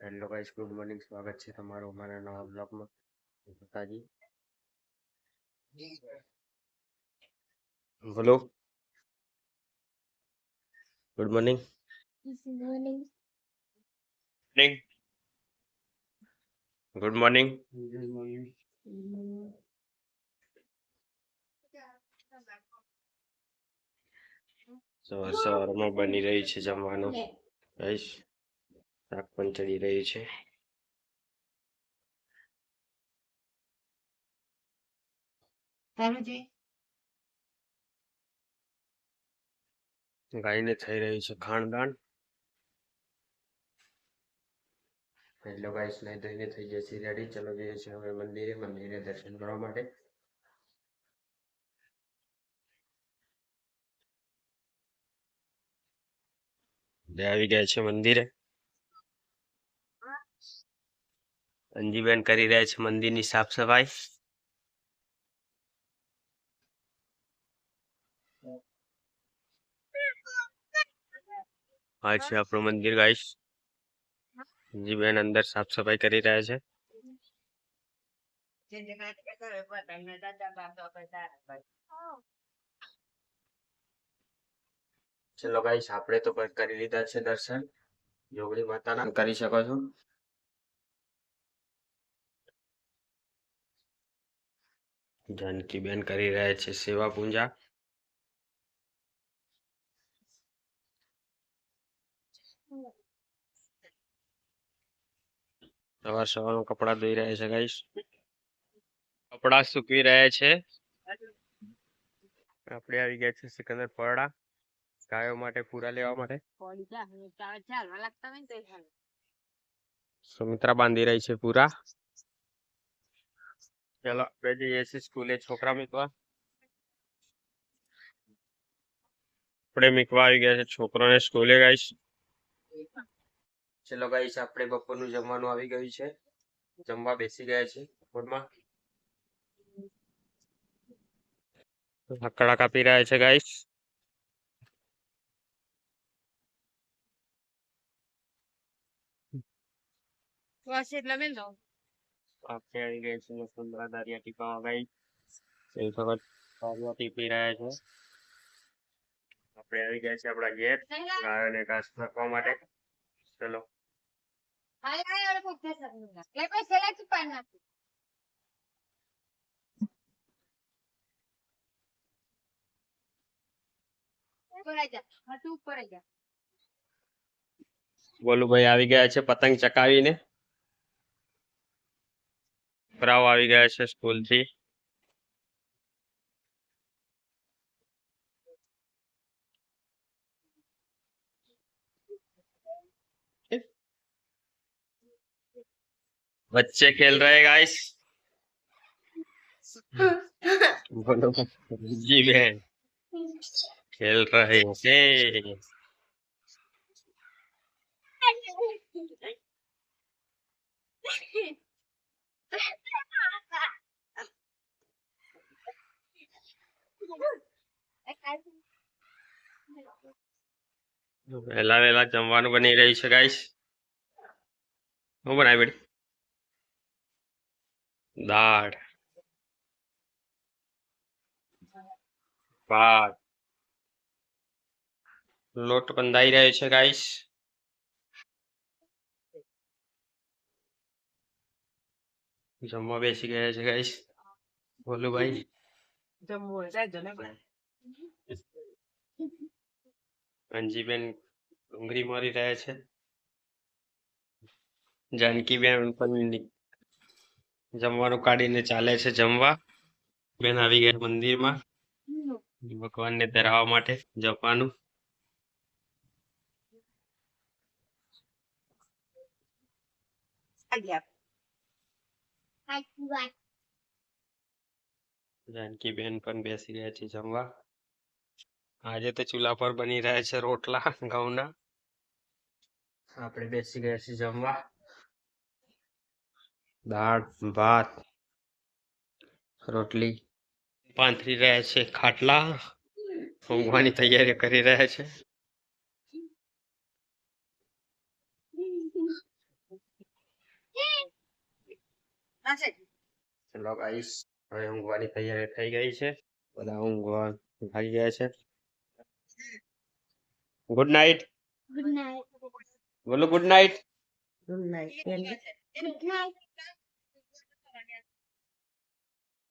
Hello guys good morning સ્વાગત છે તમારું અમારા નવા બ્લોગમાં માતાજી. Hello good morning morning. Good morning સવાર સવારમાં બની રહી છે જમવાનું. ગાઈસ શાક પણ ચડી રહ્યું છે. ગાયને થઈ રહ્યું છે ખાણદાન. હેલો ગાઈસ નહીં ધોઈને થઈ જશે રેડી ચલો જઈએ છીએ હવે મંદિરે. મંદિરે દર્શન કરવા માટે. આવી ગયા છે મંદિરે. અંજીબેન કરી રહ્યા છે મંદિરની સાફ સફાઈ આ છે આપણું મંદિર ગાઈશ અંજીબેન અંદર સાફ સફાઈ કરી રહ્યા છે. ચલો ગાઈશ આપણે તો કરી લીધા છે દર્શન. જોગડી માતાના કરી શકો છો. જાનકીબેન કરી રહ્યા છે સેવા પૂજા સવાર સવારમાં કપડા ધોઈ રહ્યા છે ગાઈસ કપડા સૂકવી રહ્યા છે આપણે આવી ગયા છે સિકંદર પરડા ગાયો માટે પૂરા લેવા માટે સુમિત્રા બાંધી રહી છે પૂરા ચલો બે જઈએ છીએ સ્કૂલે છોકરા મૂકવા. આપણે મૂકવા આવી ગયા છે છોકરાને સ્કૂલે ગાઈશ ચલો ગાઈશ આપણે બપોરનું જમવાનું આવી ગયું છે. જમવા બેસી ગયા છે બપોરમાં. લાકડા કાપી રહ્યા છે ગાઈશ આપણે આવી ગયા છે સુંદરા દારિયા ટીપામાં ગઈ. એ વખત દારિયા ટીપી રહ્યા છે. આપણે આવી ગયા છે આપણા ઘેર ગાયોને ઘાસ નાખવા માટે. ચલો. બોલુભાઈ આવી ગયા છે પતંગ ચકાવીને. છોકરાઓ આવી ગયા છે સ્કૂલ થી बच्चे खेल रहे हैं गाइस बोलो जी बहन खेल रहे हैं વહેલા વહેલા જમવાનું બની રહ્યું છે ગાઈશ હું બનાવી બેટી દાળ. ભાત. લોટ બંધાઈ રહ્યો છે ગાઈશ જમવા બેસી ગયા છે ગાઈશ બોલું ભાઈ. અંજીબેન ડુંગળી મારી રહ્યા છે. જાનકીબેન પણ જમવાનું કાઢીને ચાલે છે જમવા. બેન આવી ગયા મંદિરમાં. ભગવાનને ધરાવવા માટે જપવાનું જાનકી બેન પણ બેસી રહ્યા છે જમવા. આજે તો ચૂલા પર બની રહ્યા છે રોટલા, ઘઉંના. આપણે બેસી ગયા છીએ જમવા. દાળ, ભાત, રોટલી. પાંથરી રહ્યા છે ખાટલા. ઊંઘવાની તૈયારી કરી રહ્યા છે. ચલો ગાઈસ, હવે ઊંઘવાની તૈયારી થઈ ગઈ છે. બધા ઊંઘવા ભાગી ગયા છે. good night. Good night. Bolo good night. Good night. Good night.